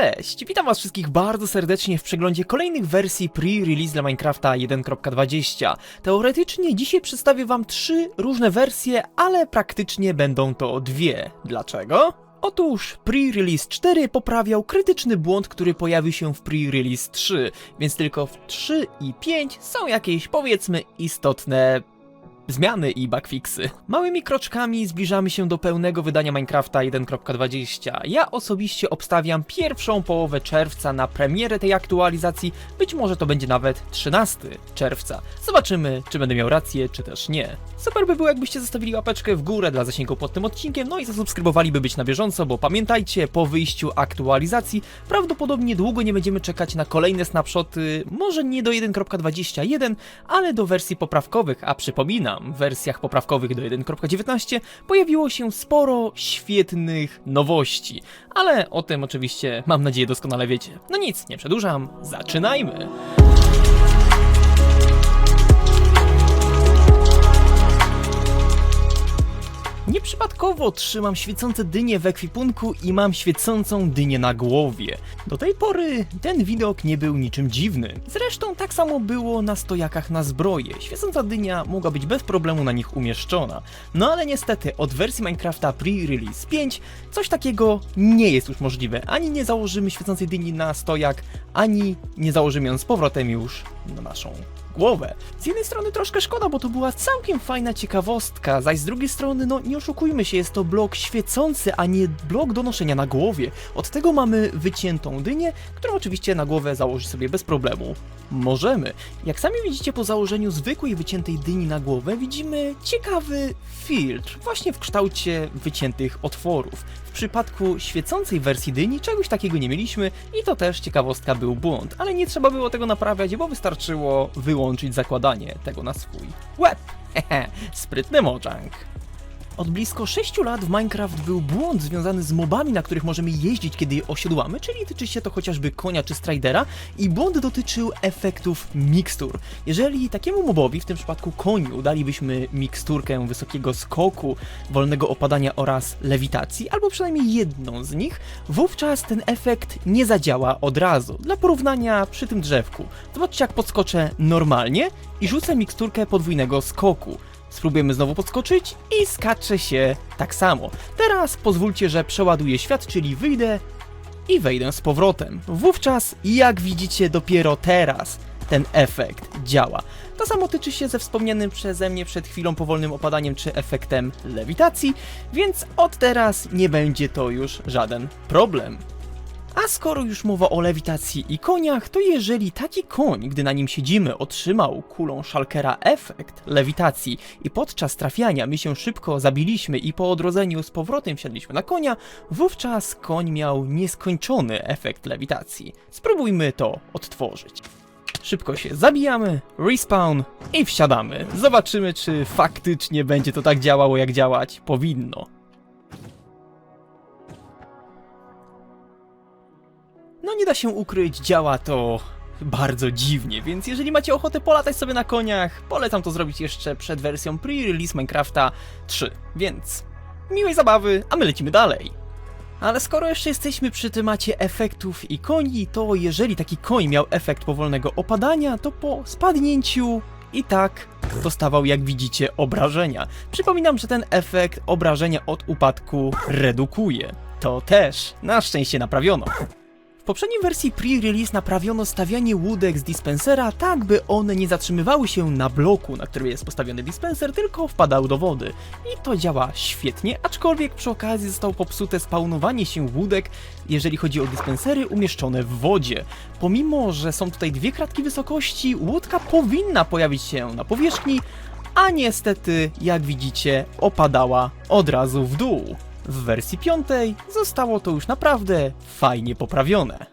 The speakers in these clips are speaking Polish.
Cześć! Witam was wszystkich bardzo serdecznie w przeglądzie kolejnych wersji pre-release dla Minecrafta 1.20. Teoretycznie dzisiaj przedstawię wam trzy różne wersje, ale praktycznie będą to dwie. Dlaczego? Otóż pre-release 4 poprawiał krytyczny błąd, który pojawił się w pre-release 3, więc tylko w 3 i 5 są jakieś powiedzmy istotne zmiany i bugfixy. Małymi kroczkami zbliżamy się do pełnego wydania Minecrafta 1.20. Ja osobiście obstawiam pierwszą połowę czerwca na premierę tej aktualizacji, być może to będzie nawet 13 czerwca. Zobaczymy, czy będę miał rację, czy też nie. Super by było, jakbyście zostawili łapeczkę w górę dla zasięgu pod tym odcinkiem, no i zasubskrybowali, by być na bieżąco, bo pamiętajcie, po wyjściu aktualizacji prawdopodobnie długo nie będziemy czekać na kolejne snapshoty, może nie do 1.21, ale do wersji poprawkowych, a przypominam, w wersjach poprawkowych do 1.19 pojawiło się sporo świetnych nowości, ale o tym oczywiście mam nadzieję doskonale wiecie. No nic, nie przedłużam, zaczynajmy! Nieprzypadkowo trzymam świecące dynie w ekwipunku i mam świecącą dynię na głowie. Do tej pory ten widok nie był niczym dziwny. Zresztą tak samo było na stojakach na zbroję. Świecąca dynia mogła być bez problemu na nich umieszczona. No ale niestety od wersji Minecrafta Pre-Release 5 coś takiego nie jest już możliwe. Ani nie założymy świecącej dyni na stojak, ani nie założymy ją z powrotem już na naszą głowę. Z jednej strony troszkę szkoda, bo to była całkiem fajna ciekawostka, zaś z drugiej strony, no nie oszukujmy się, jest to blok świecący, a nie blok do noszenia na głowie. Od tego mamy wyciętą dynię, którą oczywiście na głowę założyć sobie bez problemu. Możemy. Jak sami widzicie po założeniu zwykłej wyciętej dyni na głowę, widzimy ciekawy filtr, właśnie w kształcie wyciętych otworów. W przypadku świecącej wersji dyni czegoś takiego nie mieliśmy i to też ciekawostka był błąd, ale nie trzeba było tego naprawiać, bo wystarczyło wyłączyć zakładanie tego na swój łeb. Sprytny moczank. Od blisko 6 lat w Minecraft był błąd związany z mobami, na których możemy jeździć, kiedy je osiodłamy, czyli tyczy się to chociażby konia czy stridera i błąd dotyczył efektów mikstur. Jeżeli takiemu mobowi, w tym przypadku koniu, dalibyśmy miksturkę wysokiego skoku, wolnego opadania oraz lewitacji, albo przynajmniej jedną z nich, wówczas ten efekt nie zadziała od razu. Dla porównania przy tym drzewku, zobaczcie jak podskoczę normalnie i rzucę miksturkę podwójnego skoku. Spróbujemy znowu podskoczyć i skacze się tak samo. Teraz pozwólcie, że przeładuję świat, czyli wyjdę i wejdę z powrotem. Wówczas, jak widzicie, dopiero teraz ten efekt działa. To samo tyczy się ze wspomnianym przeze mnie przed chwilą powolnym opadaniem czy efektem lewitacji, więc od teraz nie będzie to już żaden problem. A skoro już mowa o lewitacji i koniach, to jeżeli taki koń, gdy na nim siedzimy, otrzymał kulą Shulkera efekt lewitacji i podczas trafiania my się szybko zabiliśmy i po odrodzeniu z powrotem wsiadliśmy na konia, wówczas koń miał nieskończony efekt lewitacji. Spróbujmy to odtworzyć. Szybko się zabijamy, respawn i wsiadamy. Zobaczymy, czy faktycznie będzie to tak działało, jak działać powinno. Się ukryć, działa to bardzo dziwnie, więc jeżeli macie ochotę polatać sobie na koniach, polecam to zrobić jeszcze przed wersją pre-release Minecrafta 3. Więc miłej zabawy, a my lecimy dalej. Ale skoro jeszcze jesteśmy przy temacie efektów i koni, to jeżeli taki koń miał efekt powolnego opadania, to po spadnięciu i tak dostawał, jak widzicie, obrażenia. Przypominam, że ten efekt obrażenia od upadku redukuje. To też na szczęście naprawiono. W poprzedniej wersji pre-release naprawiono stawianie łódek z dispensera tak, by one nie zatrzymywały się na bloku, na którym jest postawiony dispenser, tylko wpadały do wody. I to działa świetnie, aczkolwiek przy okazji zostało popsute spawnowanie się łódek, jeżeli chodzi o dispensery umieszczone w wodzie. Pomimo, że są tutaj dwie kratki wysokości, łódka powinna pojawić się na powierzchni, a niestety, jak widzicie, opadała od razu w dół. W wersji piątej zostało to już naprawdę fajnie poprawione.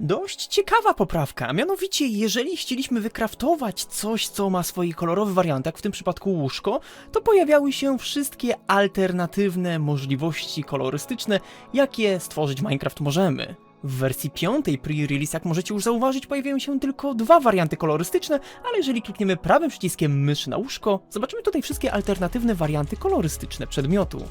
Dość ciekawa poprawka, mianowicie jeżeli chcieliśmy wykraftować coś, co ma swoje kolorowe warianty, jak w tym przypadku łóżko, to pojawiały się wszystkie alternatywne możliwości kolorystyczne, jakie stworzyć Minecraft możemy. W wersji piątej pre-release, jak możecie już zauważyć, pojawiają się tylko dwa warianty kolorystyczne, ale jeżeli klikniemy prawym przyciskiem myszy na łóżko, zobaczymy tutaj wszystkie alternatywne warianty kolorystyczne przedmiotu.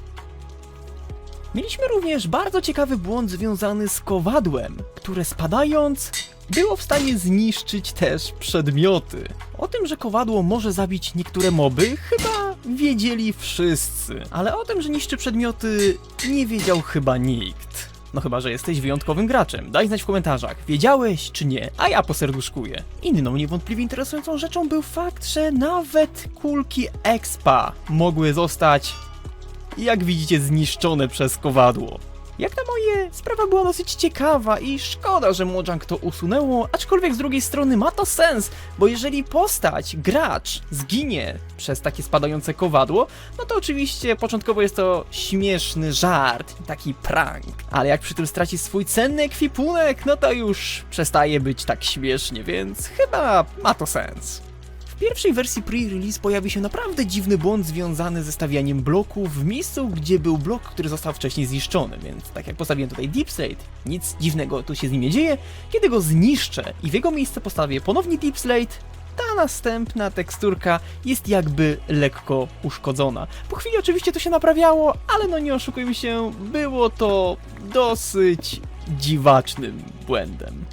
Mieliśmy również bardzo ciekawy błąd związany z kowadłem, które spadając było w stanie zniszczyć też przedmioty. O tym, że kowadło może zabić niektóre moby, chyba wiedzieli wszyscy, ale o tym, że niszczy przedmioty, nie wiedział chyba nikt. No chyba, że jesteś wyjątkowym graczem. Daj znać w komentarzach, wiedziałeś czy nie, a ja poserduszkuję. Inną niewątpliwie interesującą rzeczą był fakt, że nawet kulki Expa mogły zostać jak widzicie, zniszczone przez kowadło. Jak na moje, sprawa była dosyć ciekawa i szkoda, że Mojang to usunęło, aczkolwiek z drugiej strony ma to sens, bo jeżeli postać, gracz, zginie przez takie spadające kowadło, no to oczywiście początkowo jest to śmieszny żart, taki prank, ale jak przy tym straci swój cenny ekwipunek, no to już przestaje być tak śmiesznie, więc chyba ma to sens. W pierwszej wersji pre-release pojawi się naprawdę dziwny błąd związany ze stawianiem bloków w miejscu, gdzie był blok, który został wcześniej zniszczony, więc tak jak postawiłem tutaj Deep Slate, nic dziwnego tu się z nim nie dzieje. Kiedy go zniszczę i w jego miejsce postawię ponownie Deep Slate, ta następna teksturka jest jakby lekko uszkodzona. Po chwili oczywiście to się naprawiało, ale no nie oszukujmy się, było to dosyć dziwacznym błędem.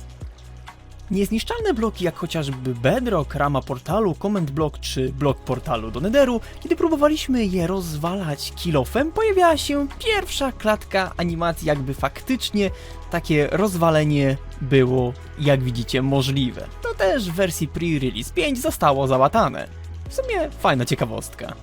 Niezniszczalne bloki jak chociażby Bedrock, rama portalu, Command Block czy blok portalu do Netheru, kiedy próbowaliśmy je rozwalać kilofem, pojawiała się pierwsza klatka animacji, jakby faktycznie takie rozwalenie było, jak widzicie, możliwe. To też w wersji pre-release 5 zostało załatane. W sumie fajna ciekawostka.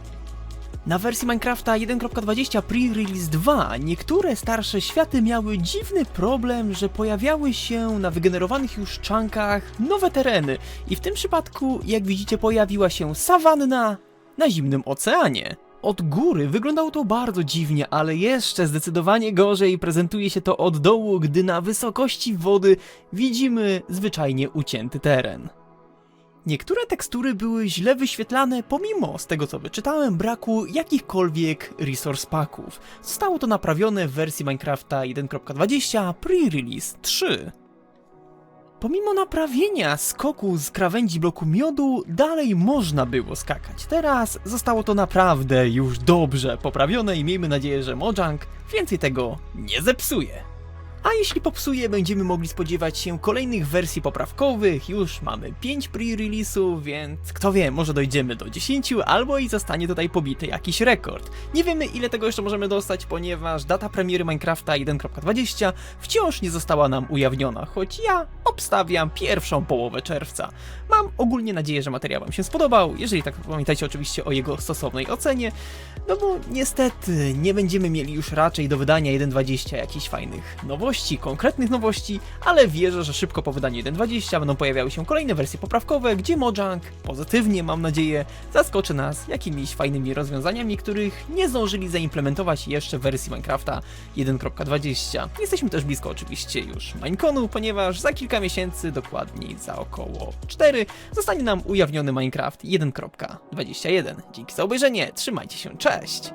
Na wersji Minecrafta 1.20 Pre-Release 2 niektóre starsze światy miały dziwny problem, że pojawiały się na wygenerowanych już czankach nowe tereny i w tym przypadku, jak widzicie, pojawiła się sawanna na zimnym oceanie. Od góry wyglądało to bardzo dziwnie, ale jeszcze zdecydowanie gorzej prezentuje się to od dołu, gdy na wysokości wody widzimy zwyczajnie ucięty teren. Niektóre tekstury były źle wyświetlane, pomimo, z tego co wyczytałem, braku jakichkolwiek resource packów. Zostało to naprawione w wersji Minecrafta 1.20 Pre-Release 3. Pomimo naprawienia skoku z krawędzi bloku miodu, dalej można było skakać. Teraz zostało to naprawdę już dobrze poprawione i miejmy nadzieję, że Mojang więcej tego nie zepsuje. A jeśli popsuje, będziemy mogli spodziewać się kolejnych wersji poprawkowych. Już mamy 5 pre-release'ów, więc kto wie, może dojdziemy do 10 albo i zostanie tutaj pobity jakiś rekord. Nie wiemy ile tego jeszcze możemy dostać, ponieważ data premiery Minecrafta 1.20 wciąż nie została nam ujawniona, choć ja obstawiam pierwszą połowę czerwca. Mam ogólnie nadzieję, że materiał Wam się spodobał. Jeżeli tak, pamiętajcie oczywiście o jego stosownej ocenie. No bo niestety nie będziemy mieli już raczej do wydania 1.20 jakichś fajnych nowości, konkretnych nowości, ale wierzę, że szybko po wydaniu 1.20 będą pojawiały się kolejne wersje poprawkowe, gdzie Mojang, pozytywnie mam nadzieję, zaskoczy nas jakimiś fajnymi rozwiązaniami, których nie zdążyli zaimplementować jeszcze w wersji Minecrafta 1.20. Jesteśmy też blisko oczywiście już Mineconu, ponieważ za kilka miesięcy, dokładniej za około 4, zostanie nam ujawniony Minecraft 1.21. Dzięki za obejrzenie, trzymajcie się, cześć!